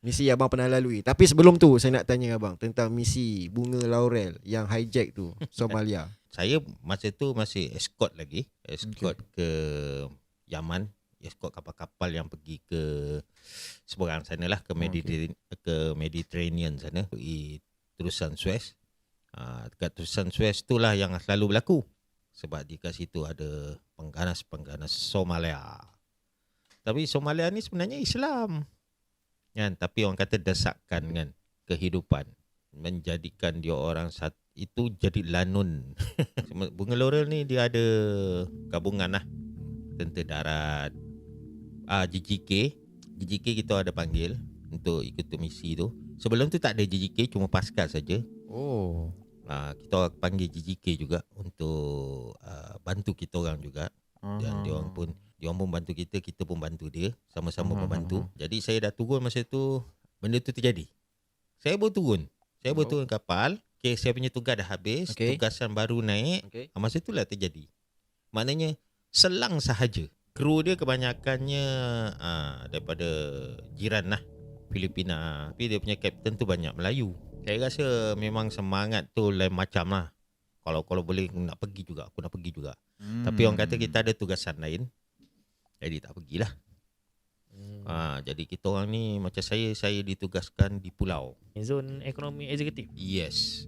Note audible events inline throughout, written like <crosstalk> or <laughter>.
Misi yang abang pernah lalui. Tapi sebelum tu saya nak tanya abang tentang misi bunga laurel yang hijack tu Somalia. <laughs> Saya masa tu masih escort lagi, escort okay. ke Yaman, escort kapal-kapal yang pergi ke seberang sana lah ke Mediterranean okay. ke Mediterranean sana, pergi terusan Suez. Ha, dekat terusan Suez tu lah yang selalu berlaku. Sebab di kat situ ada pengganas-pengganas Somalia. Tapi Somalia ni sebenarnya Islam. Kan? Tapi orang kata desakkan kan kehidupan menjadikan dia orang sat itu jadi lanun. <laughs> Bunga laurel ni dia ada gabungan lah. Tentera darat, ah JJK. JJK kita ada panggil untuk ikut misi tu. Sebelum tu tak ada JJK cuma Pascal saja. Oh. Ah kita panggil JJK juga untuk uh, bantu kita orang juga. Dan dia orang pun dia orang pun bantu kita, kita pun bantu dia, sama-sama Hmm, membantu. Jadi saya dah turun masa tu benda tu terjadi. Saya baru turun. Saya baru Oh. turun kapal. Okay, saya punya tugas dah habis. Okey. Tugasan baru naik. Okay. Ah, Masa itulah terjadi. Maknanya selang sahaja. Kru dia kebanyakannya ah, daripada jiran lah. Filipina. Tapi dia punya kapten tu banyak Melayu. Saya rasa memang semangat tu lain macam lah. Kalau kalau boleh nak pergi juga, aku nak pergi juga. Hmm. Tapi orang kata kita ada tugasan lain. Jadi tak pergilah. Hmm. Ha, jadi kita orang ni macam saya, saya ditugaskan di pulau. Zon ekonomi eksekutif. Yes.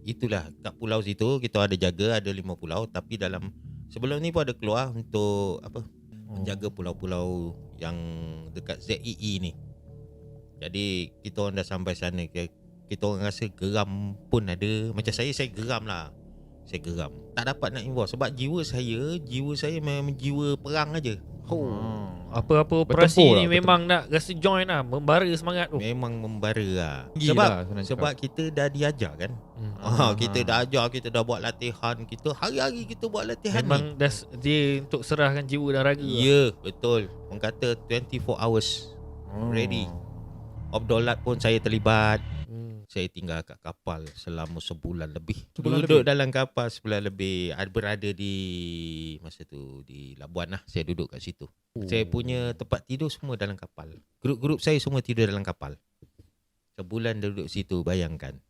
Itulah kat pulau situ kita ada jaga ada lima pulau tapi dalam sebelum ni pun ada keluar untuk apa menjaga pulau-pulau yang dekat ZEE ni. Jadi kita orang dah sampai sana Ki- kita orang rasa geram pun ada. Macam saya saya geram lah. Saya geram. Tak dapat nak involve sebab jiwa saya, jiwa saya memang jiwa perang aja. Oh. Apa-apa operasi Bertempur ni lah, memang nak rasa join lah, membara semangat tu. Memang membara lah. Gila Sebab lah, cakap. sebab kita dah diajar kan. Hmm. Ah, kita dah ajar, kita dah buat latihan, kita hari-hari kita buat latihan Memang dah s- dia untuk serahkan jiwa dan raga. ni. lah. Ya, betul. Orang kata 24 hours Oh. ready. Abdolat pun saya terlibat. Saya tinggal kat kapal selama sebulan lebih. Sebulan duduk lebih? dalam kapal sebulan lebih. Ada berada di masa tu di Labuan lah. Saya duduk kat situ. Oh. Saya punya tempat tidur semua dalam kapal. Grup-grup saya semua tidur dalam kapal. Sebulan duduk situ bayangkan.